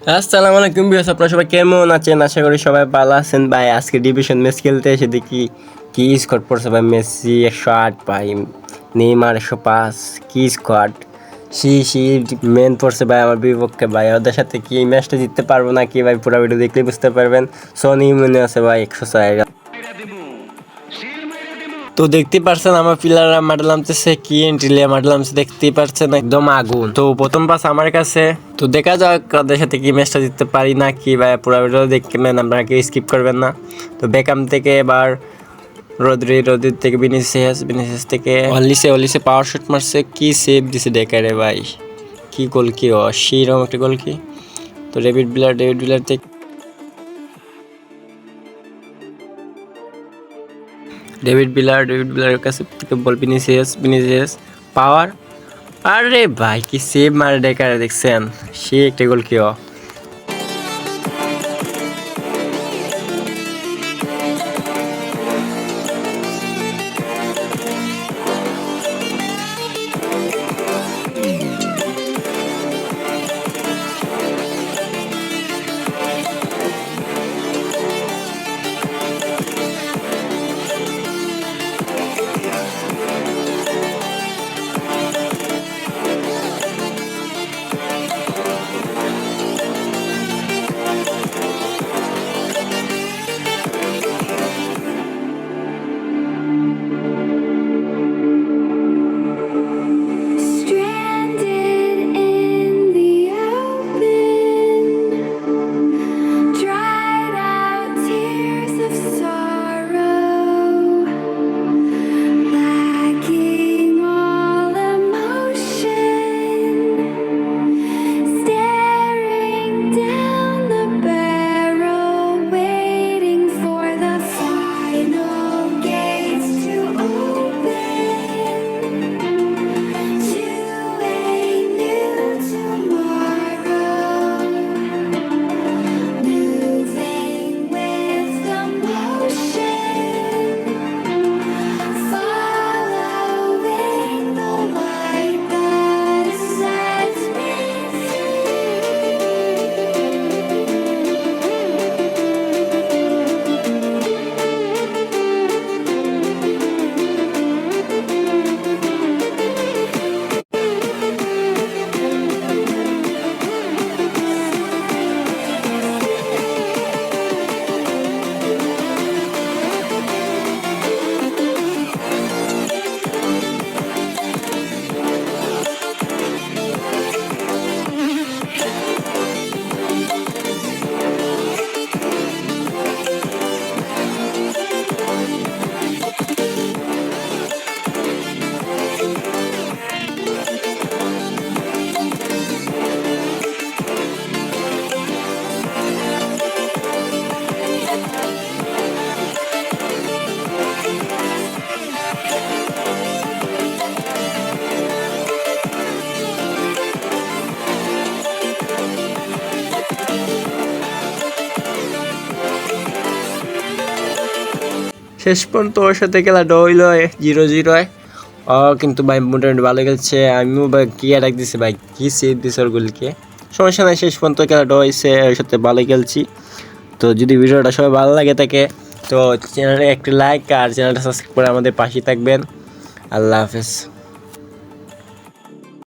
আসসালামু আলাইকুম বিয়াস আপনারা সবাই কেমন আছেন? আশা করি সবাই ভালো আছেন। ভাই, আজকে ডিভিশন ম্যাচ খেলতে এসে দেখি কি স্কোয়াড পড়ছে ভাই, মেসি একশো আট, ভাই, নেইমার একশো পাঁচ, কি স্কোয়াড সি সি মেন পড়ছে ভাই আমার বিপক্ষে, ভাই। ওদের সাথে কি ম্যাচটা জিততে পারব না কি ভাই, পুরো ভিডিও দেখলে বুঝতে পারবেন। সনি মনে আছে ভাই, একশো ছয় তো দেখতে পারছেন আমার পিলাররা নামতেছে, কি এন্ট্রিলিয়া মাঠে নামছে দেখতেই পারছেন একদম আগুন। তো প্রথম পাস আমার কাছে। তো দেখা যাক ওদের সাথে কি ম্যাচটা জিততে পারি না কি ভাই পুরো ভিডিও দেখবেন আপনারা কেউ স্কিপ করবেন না। তো বেকাম থেকে এবার রদ্রি রদ্রির থেকে বিনিসিয়াস বিনিসিয়াস থেকে অলিসে অলিসে পাওয়ার শট মারছে, কি সেভ দিছে ডেকারে ভাই। কি গোল কি ও? সেইরকম একটা গোল কি? তো ডেভিড বিলার ডেভিড বিলার থেকে ডেভিড বিলার, ডেভিড বিলারের কাছে থেকে বল, বিনিসিয়াস বিনিসিয়াস, পাওয়ার। আরে ভাই, কি সেভ মারে ডেকারে, দেখছেন? সে একটা গোল কি শেষ পর্যন্ত ওর সাথে খেলাটা হইল জিরো জিরোয় ও কিন্তু ভাই মোটামুটি ভালো খেলছে, আমিও ভাই কি অ্যাটাক দিছি ভাই, কি সেভ দিছে ওর গোলকে সমস্যা নাই, শেষ পর্যন্ত খেলাটা হয়েছে ওর সাথে ভালো খেলছি। তো যদি ভিডিওটা সবাই ভালো লাগে থাকে, তো চ্যানেলে একটি লাইক আর চ্যানেলটা সাবস্ক্রাইব করে আমাদের পাশে থাকবেন। আল্লাহ হাফেজ।